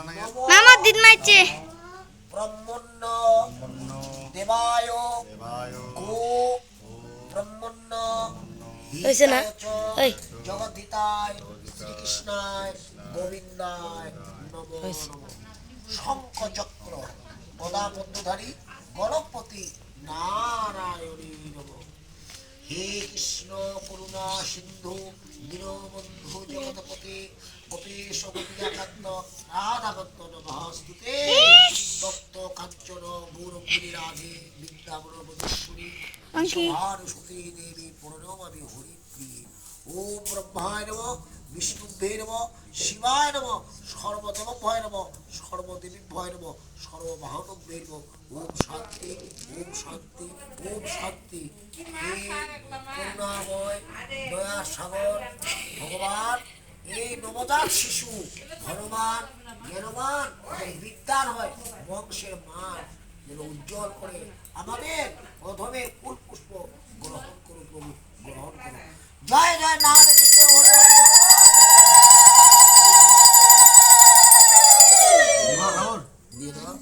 মামা দিন মাইছে। ব্রহ্মণ্য। দেবায়। গো ব্রহ্মণ্য। হয়েছে না? ওই। জগদ্ধিতায় শ্রীকৃষ্ণায় গোবিন্দায় নমো নমঃ। শঙ্খ চক্র পদাপদ্মধারী গণপতি নারায়ণী নম। হে কৃষ্ণ করুণা সিন্ধু দীনবন্ধু জগৎপতি গোপীশ গোপিকাকান্ত রাধে দেবী প্রণমামি হরিপ্রিয়ে। ওম ব্রহ্মায় নম বিষ্ণুভ্যে নম শিবায় নম সর্বদেব ভয় নম সর্বদেবী ভয় নম সর্ববাহনভ্যে নম। ওম শান্তি ওম শান্তি ওম শান্তি। করুণাময় দয়া সাগর ভগবান এই নবজাত শিশু হনুমান জ্ঞানবান এবং বিদ্যান হয় বংশের মান। যেন উজ্জ্বল করে আমাদের প্রথমে ফুল পুষ্প গ্রহণ করুন প্রভু গ্রহণ করুন। জয় জয় নাম কৃষ্ণ হরে হরে দিয়ে দাও।